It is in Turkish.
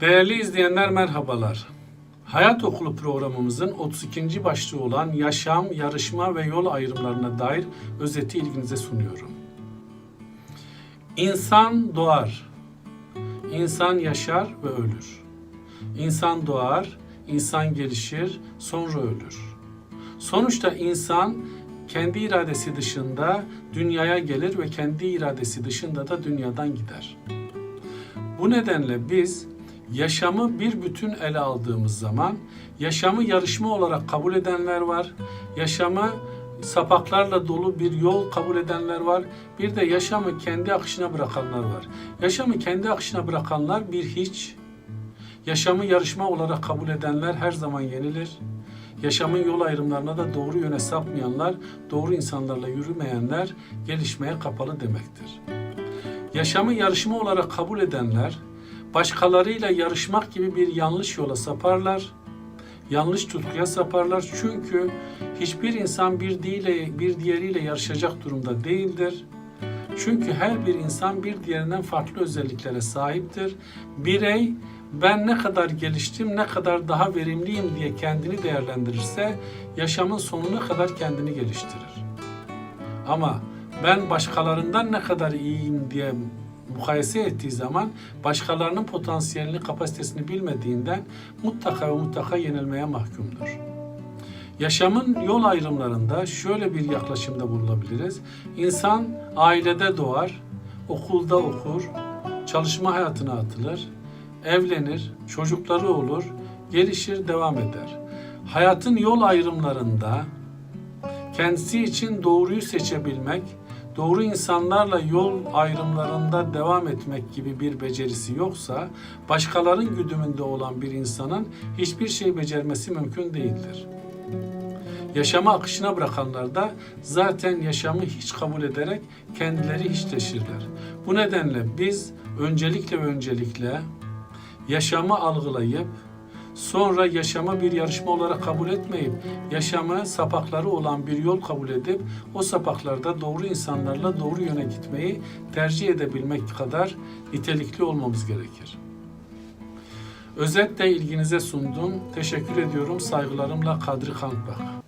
Değerli izleyenler merhabalar. Hayat Okulu programımızın 32. başlığı olan yaşam, yarışma ve yol ayrımlarına dair özeti ilginize sunuyorum. İnsan doğar, insan yaşar ve ölür. İnsan doğar, insan gelişir, sonra ölür. Sonuçta insan kendi iradesi dışında dünyaya gelir ve kendi iradesi dışında da dünyadan gider. Bu nedenle biz yaşamı bir bütün ele aldığımız zaman yaşamı yarışma olarak kabul edenler var. Yaşamı sapaklarla dolu bir yol kabul edenler var. Bir de yaşamı kendi akışına bırakanlar var. Yaşamı kendi akışına bırakanlar bir hiç. Yaşamı yarışma olarak kabul edenler her zaman yenilir. Yaşamın yol ayrımlarına da doğru yöne sapmayanlar, doğru insanlarla yürümeyenler gelişmeye kapalı demektir. Yaşamı yarışma olarak kabul edenler, başkalarıyla yarışmak gibi bir yanlış yola saparlar. Yanlış tutkuya saparlar çünkü hiçbir insan bir diğeriyle, bir diğeriyle yarışacak durumda değildir. Çünkü her bir insan bir diğerinden farklı özelliklere sahiptir. Birey ben ne kadar geliştim, ne kadar daha verimliyim diye kendini değerlendirirse yaşamın sonuna kadar kendini geliştirir. Ama ben başkalarından ne kadar iyiyim diye mukayese ettiği zaman başkalarının potansiyelini, kapasitesini bilmediğinden mutlaka ve mutlaka yenilmeye mahkumdur. Yaşamın yol ayrımlarında şöyle bir yaklaşımda bulunabiliriz. İnsan ailede doğar, okulda okur, çalışma hayatına atılır, evlenir, çocukları olur, gelişir, devam eder. Hayatın yol ayrımlarında kendisi için doğruyu seçebilmek, doğru insanlarla yol ayrımlarında devam etmek gibi bir becerisi yoksa, başkalarının güdümünde olan bir insanın hiçbir şey becermesi mümkün değildir. Yaşamı akışına bırakanlar da zaten yaşamı hiç kabul ederek kendileri hiçleşirler. Bu nedenle biz öncelikle ve öncelikle yaşamı algılayıp sonra yaşamı bir yarışma olarak kabul etmeyip yaşamı sapakları olan bir yol kabul edip o sapaklarda doğru insanlarla doğru yöne gitmeyi tercih edebilmek kadar nitelikli olmamız gerekir. Özetle ilginize sundum. Teşekkür ediyorum. Saygılarımla Kadri Kanbak.